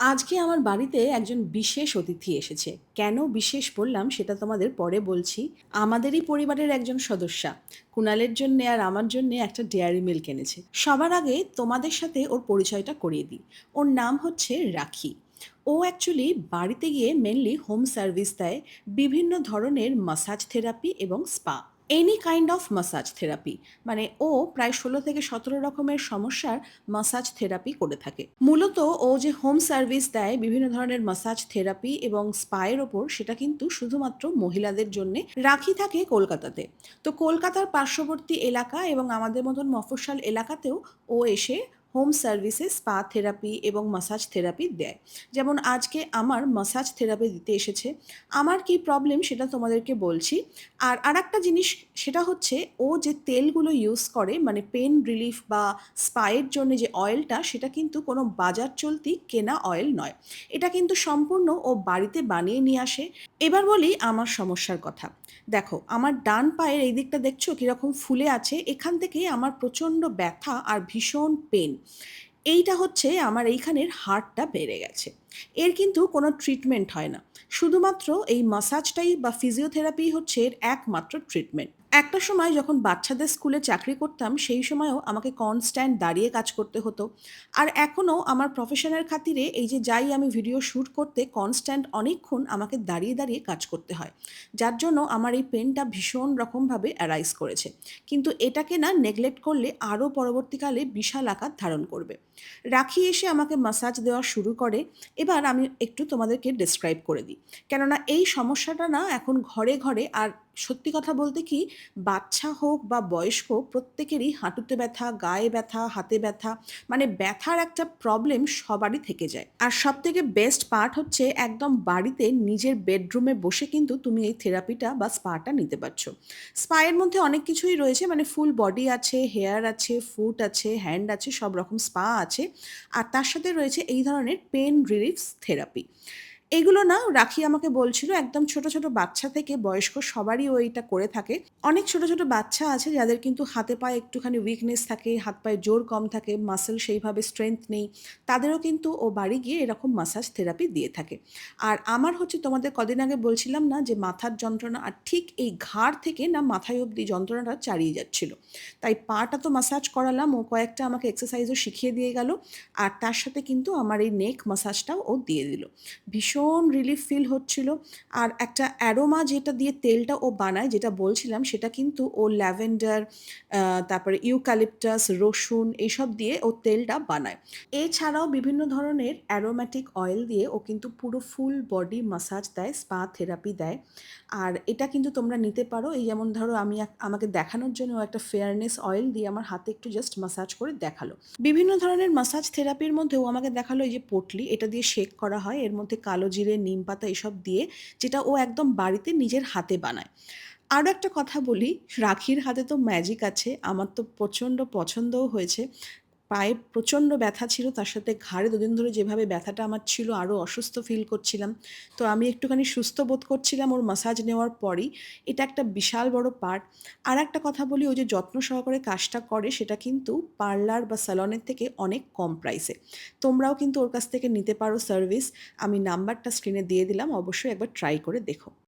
আজকে আমার বাড়িতে একজন বিশেষ অতিথি এসেছে। কেন বিশেষ বললাম সেটা তোমাদের পরে বলছি। আমাদেরই পরিবারের একজন সদস্যা। কুণালের জন্য আর আমার জন্য একটা ডেয়ারি মিল্ক এনেছে। সবার আগে তোমাদের সাথে ওর পরিচয়টা করিয়ে দিই। ওর নাম হচ্ছে রাখি। ও অ্যাকচুয়ালি বাড়িতে গিয়ে মেনলি হোম সার্ভিস দেয়। বিভিন্ন ধরনের মাসাজ থেরাপি এবং spa any kind of massage therapy মানে ও প্রায় ষোলো থেকে সতেরো রকমের সমস্যার মাসাজ থেরাপি করে থাকে। মূলত ও যে হোম সার্ভিস দেয়, বিভিন্ন ধরনের মাসাজ থেরাপি এবং স্পায়ের ওপর, সেটা কিন্তু শুধুমাত্র মহিলাদের জন্য রাখি থাকে কলকাতাতে। তো কলকাতার পার্শ্ববর্তী এলাকা এবং আমাদের মতন মফস্বল এলাকাতেও ও এসে হোম সার্ভিসে স্পা থেরাপি এবং মাসাজ থেরাপি দেয়। যেমন আজকে আমার মাসাজ থেরাপি দিতে এসেছে। আমার কি প্রবলেম সেটা তোমাদেরকে বলছি। আর আর একটা জিনিস, সেটা হচ্ছে ও যে তেলগুলো ইউজ করে মানে পেন রিলিফ বা স্পায়ের জন্য যে অয়েলটা সেটা কিন্তু কোনো বাজার চলতি কেনা অয়েল নয়। এটা কিন্তু সম্পূর্ণ ও বাড়িতে বানিয়ে নিয়ে আসে। এবার বলি আমার সমস্যার কথা। দেখো, আমার ডান পায়ের এই দিকটা দেখছ কীরকম ফুলে আছে? এখান থেকে আমার প্রচণ্ড ব্যথা আর ভীষণ পেন এইটা হচ্ছে আমার এইখানের হাড়টা বেড়ে গেছে। এর কিন্তু কোনো ট্রিটমেন্ট হয় না। শুধুমাত্র এই মাসাজটাই বা ফিজিওথেরাপি হচ্ছে এর একমাত্র ট্রিটমেন্ট একটা সময় যখন বাচ্চাদের স্কুলে চাকরি করতাম, সেই সময়ও আমাকে কনস্ট্যান্ট দাঁড়িয়ে কাজ করতে হতো। আর এখনও আমার প্রফেশনের খাতিরে এই যে যাই আমি ভিডিও শ্যুট করতে কনস্ট্যান্ট অনেকক্ষণ আমাকে দাঁড়িয়ে দাঁড়িয়ে কাজ করতে হয়। যার জন্য আমার এই পেনটা ভীষণ রকমভাবে অ্যারাইজ করেছে। কিন্তু এটাকে না নেগলেক্ট করলে আরও পরবর্তীকালে বিশাল আকার ধারণ করবে। রাখি এসে আমাকে মাসাজ দেওয়া শুরু করে। এবার আমি একটু তোমাদেরকে ডিসক্রাইব করে দিই। কেননা এই সমস্যাটা না এখন ঘরে ঘরে আর সত্যি কথা বলতে কি বাচ্চা হোক বা বয়স্ক, প্রত্যেকেরই হাঁটুতে ব্যথা, গায়ে ব্যথা, হাতে ব্যথা মানে ব্যথার একটা প্রবলেম সবারই থেকে যায়। আর সব থেকে বেস্ট পার্ট হচ্ছে একদম বাড়িতে নিজের বেডরুমে বসে কিন্তু তুমি এই থেরাপিটা বা স্পাটা নিতে পারছ। স্পায়ের মধ্যে অনেক কিছুই রয়েছে মানে ফুল বডি আছে হেয়ার আছে ফুট আছে হ্যান্ড আছে, সব রকম স্পা আছে। আর তার সাথে রয়েছে এই ধরনের পেন রিলিফ থেরাপি এগুলো না রাখি আমাকে বলছিল, একদম ছোট ছোট বাচ্চা থেকে বয়স্ক সবারই ও করে থাকে। অনেক ছোট ছোট বাচ্চা আছে যাদের কিন্তু হাতে পায়ে একটুখানি উইকনেস থাকে, হাত পায়ে জোর কম থাকে মাসেল সেইভাবে স্ট্রেংথ নেই। তাদেরও কিন্তু ও বাড়ি গিয়ে এরকম মাসাজ থেরাপি দিয়ে থাকে। আর আমার হচ্ছে তোমাদের কদিন আগে বলছিলাম না যে মাথার যন্ত্রণা, আর ঠিক এই ঘাড় থেকে না মাথায় অবধি যন্ত্রণাটা চালিয়ে যাচ্ছিল। তাই পাটা তো মাসাজ করালাম, ও কয়েকটা আমাকে এক্সারসাইজও শিখিয়ে দিয়ে গেল, আর তার সাথে কিন্তু আমার এই নেক মাসাজটাও ও দিয়ে দিল। ভীষণ ভীষণ রিলিফ ফিল হচ্ছিল। আর একটা অ্যারোমা যেটা দিয়ে তেলটা ও বানায়, যেটা বলছিলাম, সেটা কিন্তু ও ল্যাভেন্ডার তারপরে ইউক্যালিপটাস রসুন এইসব দিয়ে ও তেলটা বানায়। এছাড়াও বিভিন্ন ধরনের অ্যারোম্যাটিক অয়েল দিয়ে ও কিন্তু পুরো ফুল বডি মাসাজ দেয় স্পা থেরাপি দেয়। আর এটা কিন্তু তোমরা নিতে পারো। এই যেমন ধরো, আমি আমাকে দেখানোর জন্য একটা ফেয়ারনেস অয়েল দিয়ে আমার হাতে একটু জাস্ট মাসাজ করে দেখাল। বিভিন্ন ধরনের মাসাজ থেরাপির মধ্যেও আমাকে দেখাল এই যে পটলি, এটা দিয়ে শেক করা হয়। এর মধ্যে কালো জিরে নিম পাতা এসব দিয়ে যেটা ও একদম বাড়িতে নিজের হাতে বানায়। আরও একটা কথা বলি, রাখির হাতে তো ম্যাজিক আছে, আমার তো প্রচণ্ড পছন্দও হয়েছে। পায়ে প্রচণ্ড ব্যথা ছিল, তার সাথে ঘাড়ে দুদিন ধরে যেভাবে ব্যথাটা আমার ছিল, আরও অসুস্থ ফিল করছিলাম। তো আমি একটুখানি সুস্থ বোধ করছিলাম ওর মাসাজ নেওয়ার পরই। এটা একটা বিশাল বড় পার্ট আর একটা কথা বলি, ও যে যত্ন সহকারে কাজটা করে, সেটা কিন্তু পার্লার বা স্যালনের থেকে অনেক কম প্রাইসে তোমরাও কিন্তু ওর কাছ থেকে নিতে পারো সার্ভিস আমি নাম্বারটা স্ক্রিনে দিয়ে দিলাম, অবশ্যই একবার ট্রাই করে দেখো।